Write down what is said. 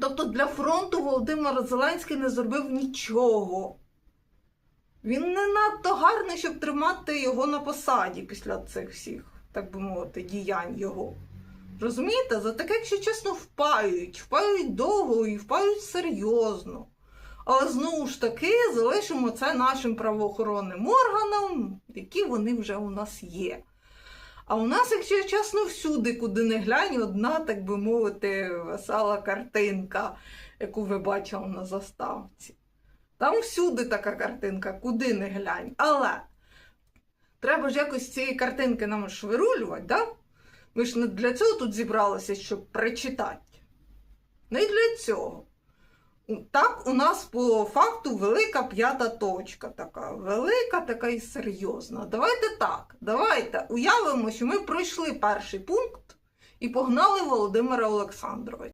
Тобто для фронту Володимир Зеленський не зробив нічого. Він не надто гарний, щоб тримати його на посаді після цих всіх, так би мовити, діянь його. Розумієте, за таке, якщо чесно, впаюють, впаюють довго і впаюють серйозно. Але знову ж таки залишимо це нашим правоохоронним органам, які вони вже у нас є. А у нас, якщо чесно, всюди, куди не глянь, одна, так би мовити, весела картинка, яку ви бачили на заставці. Там всюди така картинка, куди не глянь. Але треба ж якось цієї картинки нам ж вирулювати, да? Ми ж не для цього тут зібралися, щоб прочитати. Не для цього. Так, у нас по факту велика п'ята точка така. Велика така і серйозна. Давайте так. Давайте уявимо, що ми пройшли перший пункт і погнали Володимира Олександровича.